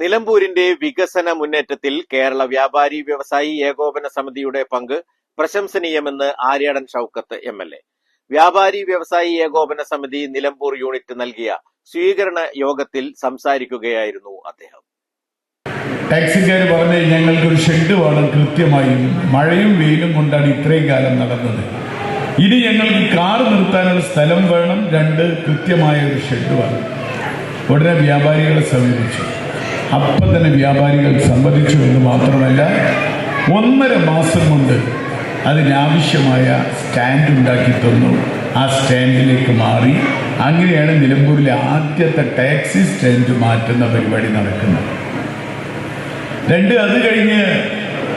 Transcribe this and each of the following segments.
നിലമ്പൂരിന്റെ വികസന മുന്നേറ്റത്തിൽ കേരള വ്യാപാരി വ്യവസായി ഏകോപന സമിതിയുടെ പങ്ക് പ്രശംസനീയമെന്ന് Aryadan Shoukath M L A. വ്യാപാരി വ്യവസായി ഏകോപന സമിതി നിലമ്പൂർ യൂണിറ്റ് നൽകിയ സ്വീകരണ യോഗത്തിൽ സംസാരിക്കുകയായിരുന്നു അദ്ദേഹം. ടാക്സിക്കാർ ഞങ്ങൾക്ക് ഒരു ഷെഡ് വേണം കൃത്യമായി. മഴയും വെയിലും കൊണ്ടാണ് ഇത്രയും കാലം നടന്നത്. ഇനി ഞങ്ങൾക്ക് കാർ നിർത്താനുള്ള സ്ഥലം വേണം. രണ്ട് കൃത്യമായ ഒരു ഷെഡ് വേണം. ഉടനെ വ്യാപാരികളെ സമീപിച്ചു. അപ്പം തന്നെ വ്യാപാരികൾ സംബന്ധിച്ചു എന്ന് മാത്രമല്ല ഒന്നര മാസം കൊണ്ട് അതിനാവശ്യമായ സ്റ്റാൻഡ് ഉണ്ടാക്കി തന്നു. ആ സ്റ്റാൻഡിലേക്ക് മാറി. അങ്ങനെയാണ് നിലമ്പൂരിലെ ആദ്യത്തെ ടാക്സി സ്റ്റാൻഡ് മാറ്റുന്ന പരിപാടി നടക്കുന്നത്. രണ്ട് അത് കഴിഞ്ഞ്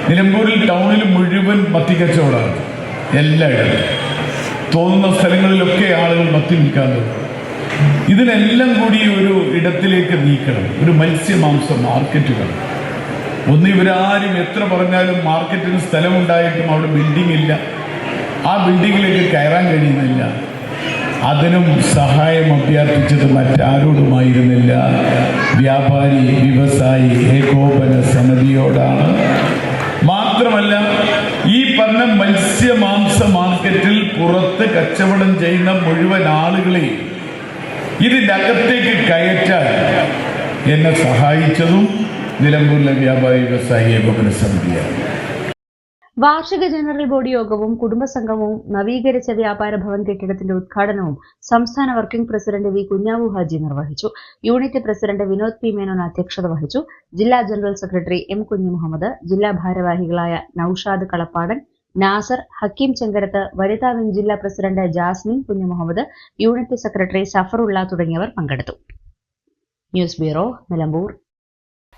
നിലമ്പൂരിൽ ടൗണിൽ മുഴുവൻ മത്തി കച്ചവടമാണ്. എല്ലായിടത്തും. തോന്നുന്ന സ്ഥലങ്ങളിലൊക്കെ ആളുകൾ മത്തി വിൽക്കാൻ തുടങ്ങും ഇതിനെല്ലാം കൂടി ഒരു ഇടത്തിലേക്ക് നീക്കണം. ഒരു മത്സ്യമാംസ മാർക്കറ്റുകൾ. ഒന്ന് ഇവരാരും എത്ര പറഞ്ഞാലും മാർക്കറ്റിന് സ്ഥലമുണ്ടായിട്ടും അവിടെ ബിൽഡിംഗ് ഇല്ല ആ ബിൽഡിങ്ങിലേക്ക് കയറാൻ കഴിയുന്നില്ല. അതിനും സഹായം അഭ്യർത്ഥിച്ചത് മറ്റാരോടുമായിരുന്നില്ല. വ്യാപാരി വ്യവസായി ഏകോപന സമിതിയോടാണ്. മാത്രമല്ല ഈ പറഞ്ഞ മത്സ്യമാംസ മാർക്കറ്റിൽ പുറത്ത് കച്ചവടം ചെയ്യുന്ന മുഴുവൻ ആളുകളെയും ഇതിന്റെ അകത്തേക്ക് കയറ്റാൻ എന്നെ സഹായിച്ചതും നിലമ്പൂരിലെ വ്യാപാരി വ്യവസായി ഏകോപന സമിതിയാണ്. വാർഷിക ജനറൽ ബോഡി യോഗവും കുടുംബസംഗമവും നവീകരിച്ച വ്യാപാര ഭവൻ കെട്ടിടത്തിന്റെ ഉദ്ഘാടനവും സംസ്ഥാന working president V Kunhavu Haji നിർവഹിച്ചു. Unit president Vinod P Menon അധ്യക്ഷത വഹിച്ചു. ജില്ലാ ജനറൽ സെക്രട്ടറി എം കുഞ്ഞു മുഹമ്മദ് ജില്ലാ ഭാരവാഹികളായ നൌഷാദ് കളപ്പാടൻ നാസർ ഹക്കീം ചെങ്കരത്ത് വനിതാ വിംഗ് ജില്ലാ പ്രസിഡന്റ് ജാസ്മിൻ കുഞ്ഞു മുഹമ്മദ് യൂണിറ്റ് സെക്രട്ടറി സഫറുള്ള തുടങ്ങിയവർ പങ്കെടുത്തു. News bureau Nilambur.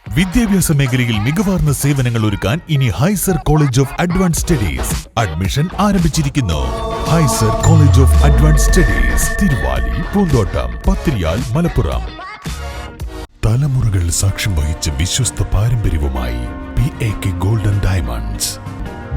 വിദ്യാഭ്യാസ മേഖലയിൽ മികവാർന്ന സേവനങ്ങൾ ഒരുക്കാൻ ഇനി Hyzer college of advance studies admission ആരംഭിച്ചിരിക്കുന്നു. Hyzer college of advance studies Thiruvali Poonthottam Pathiriyal Malappuram. തലമുറകൾ സാക്ഷ്യം വഹിച്ച വിശ്വസ്ത പാരമ്പര്യവുമായി P A K golden diamonds